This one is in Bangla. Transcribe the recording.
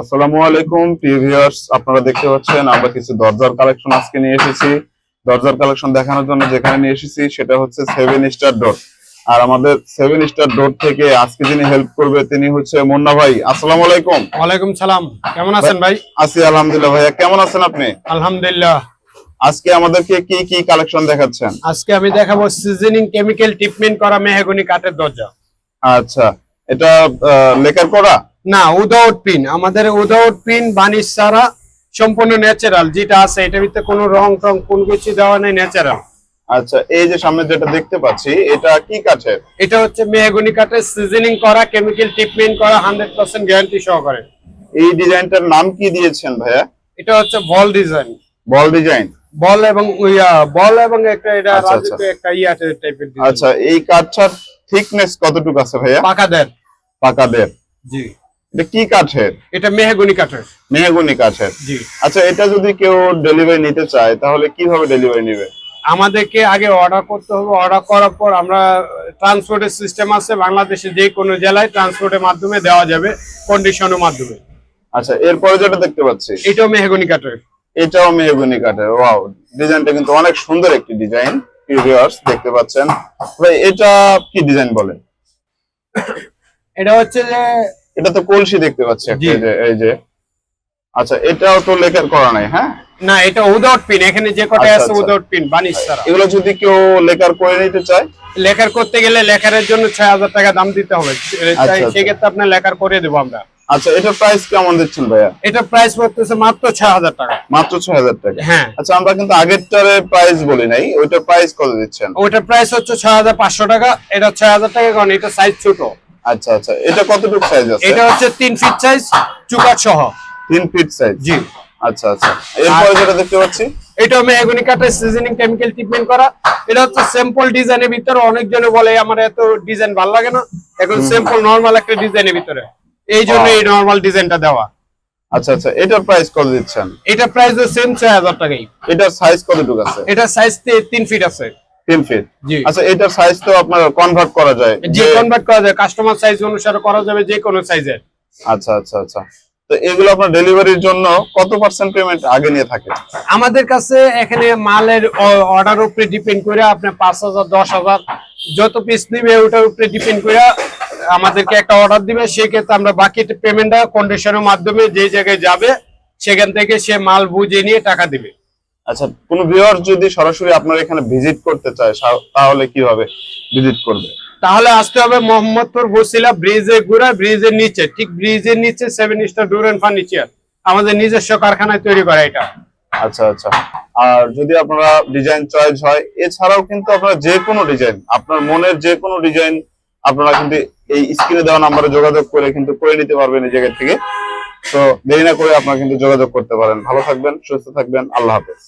আসসালামু আলাইকুম প্রিভিয়ার্স আপনারা দেখতে পাচ্ছেন আমরা কিছু দরজার কালেকশন আজকে নিয়ে এসেছি। দরজার কালেকশন দেখানোর জন্য যেখানে নিয়ে এসেছি সেটা হচ্ছে সেভেন স্টার ডোর আর আমাদের সেভেন স্টার ডোর থেকে আজকে যিনি হেল্প করবে তিনি হচ্ছে মুন্না ভাই। আসসালামু আলাইকুম। ওয়ালাইকুম সালাম। কেমন আছেন ভাই? আছি আলহামদুলিল্লাহ ভাইয়া। কেমন আছেন আপনি? আলহামদুলিল্লাহ। আজকে আমাদেরকে কি কি কালেকশন দেখাচ্ছেন? আজকে আমি দেখাবো সিজনিং কেমিক্যাল ট্রিটমেন্ট করা মেহগনি কাঠের দরজা। আচ্ছা। এটা লেকার করা? না উইদাউট পিন। আমাদের উইদাউট পিন বানিশ ছাড়া সম্পূর্ণ ন্যাচারাল যেটা আছে এটার ভিতরে কোনো রং টং কোন কিছু দেওয়া নেই ন্যাচারাল আচ্ছা এই যে সামনে যেটা দেখতে পাচ্ছি এটা কি কাঠের? এটা হচ্ছে মেহগনি কাঠের সিজনিং করা কেমিক্যাল ট্রিটমেন্ট করা হান্ড্রেড পার্সেন্ট গ্যারান্টি সহকারে। এই ডিজাইনটার নাম কি দিয়েছেন ভাইয়া? এটা হচ্ছে বল ডিজাইন বল ডিজাইন। বল এবং বল এবং একটা এটা আচ্ছা, রাজুকে আচ্ছা। একটা ইয়া টাইপের আচ্ছা এই কাঠটার থিকনেস কতটুকু আছে ভাইয়া? পাকা দেন পাকা দেড়। জি। এটা কি কাঠের? এটা মেহগনি কাঠের। মেহগুনি কাঠের। জি। আচ্ছা এটা যদি কেউ ডেলিভারি নিতে চায় তাহলে কীভাবে ডেলিভারি নেবে? আমাদেরকে আগে অর্ডার করতে হবে। অর্ডার করার পর আমরা ট্রান্সপোর্টের সিস্টেম আছে বাংলাদেশে যে কোনো জেলায় ট্রান্সপোর্টের মাধ্যমে দেওয়া যাবে কন্ডিশনের মাধ্যমে। আচ্ছা এরপরে যেটা দেখতে পাচ্ছি এটাও মেহগনি কাঠের। এটাও মেহগুনি কাঠের। ওয়াও ডিজাইনটা কিন্তু অনেক সুন্দর একটি ডিজাইন ভিউয়ার্স দেখতে পাচ্ছেন। ভাই এটা কি ডিজাইন বলে? এটা হচ্ছে যে এটা তো কলসি দেখতে পাচ্ছি একটা, এই যে এই যে। আচ্ছা এটাও তো লেকার করা নাই হ্যাঁ? না এটা উইদাউট পিন এখানে যে কটা আচ্ছা, আছে আচ্ছা। উইদাউট পিন বানিশ ছাড়া। এগুলো যদি কেউ লেকার করে নিতে চায়? লেখার করতে গেলে লেখারের জন্য ছয় হাজার টাকা দাম দিতে হবে। আচ্ছা। সেক্ষেত্রে আপনার লেখার করে দেবো আমরা। আচ্ছা এটার প্রাইস কেমন দিচ্ছেন ভাইয়া? এটা প্রাইস পড়তেছে মাত্র ছয় হাজার টাকা। মাত্র ছয় হাজার টাকা। হ্যাঁ। আচ্ছা আমরা কিন্তু আগেরটারে প্রাইস বলি নাই ওইটার প্রাইস কত দিচ্ছেন? ওইটার প্রাইস হচ্ছে ছয় হাজার পাঁচশো টাকা এটা ছয় হাজার টাকা কারণ এটা সাইজ ছোট। আচ্ছা আচ্ছা। এটা কতটুকু সাইজ আছে? এটা হচ্ছে তিন ফিট সাইজ চুকাট সহ। তিন ফিট সাইজ জি। আচ্ছা আচ্ছা। এরপরে যেটা দেখতে পাচ্ছি? এটা মেহগনি কাঠের সিজনিং কেমিক্যাল ট্রিটমেন্ট করা। এটা হচ্ছে সিম্পল ডিজাইনের ভিতরে অনেকজনে বলে আমার এত ডিজাইন ভালো লাগে না। এখন সিম্পল নরমাল একটা ডিজাইনের ভিতরে। এই জন্য এই নরমাল ডিজাইনটা দেওয়া। আচ্ছা আচ্ছা। এটার প্রাইস কত দিচ্ছেন? এটা প্রাইস সেম ছয় হাজার টাকাই। এটার সাইজ কতটুকু আছে? এটা সাইজ তিন ফিট আছে। তিন ফিট আচ্ছা এটার সাইজ তো আপনার কনভার্ট করা যায়। যে কনভার্ট করা যায় কাস্টমার সাইজ অনুসারে করা যাবে যে কোনো সাইজের আচ্ছা আচ্ছা আচ্ছা। তো এগুলো আপনার ডেলিভারির জন্য কত পার্সেন্ট পেমেন্ট আগে নিয়ে থাকে? আমাদের কাছে এখানে মালের অর্ডার উপরে ডিপেন্ড করে আপনি পাঁচ হাজার দশ হাজার যত পিস নিবে ওটার উপরে ডিপেন্ড করে আমাদেরকে একটা অর্ডার দিবে সেক্ষেত্রে আমরা বাকি পেমেন্টটা কন্ডিশনের মাধ্যমে যে জায়গায় যাবে সেখান থেকে সে মাল বুঝে নিয়ে টাকা দিবে। আচ্ছা কোনো ভিউয়ার যদি সরাসরি আপনার এখানে ভিজিট করতে চায় তাহলে কীভাবে ভিজিট করবে? তাহলে আসতে হবে মোহাম্মদপুর বসিলা ব্রিজে গুড়া ব্রিজের নিচে ঠিক ব্রিজের নিচে seven star door and furniture আমাদের নিজস্ব কারখানায় তৈরি করা এটা। আচ্ছা আচ্ছা। আর যদি আপনারা ডিজাইন চয়েস হয় এছাড়াও কিন্তু আপনারা যে কোনো ডিজাইন আপনার মনের যে কোনো ডিজাইন আপনারা কিন্তু এই স্ক্রিনে দেওয়া নাম্বারে যোগাযোগ করে কিন্তু করে নিতে পারবেন এই জায়গা থেকে। তো দেরি না করে আপনারা কিন্তু যোগাযোগ করতে পারেন। ভালো থাকবেন সুস্থ থাকবেন আল্লাহ হাফেজ।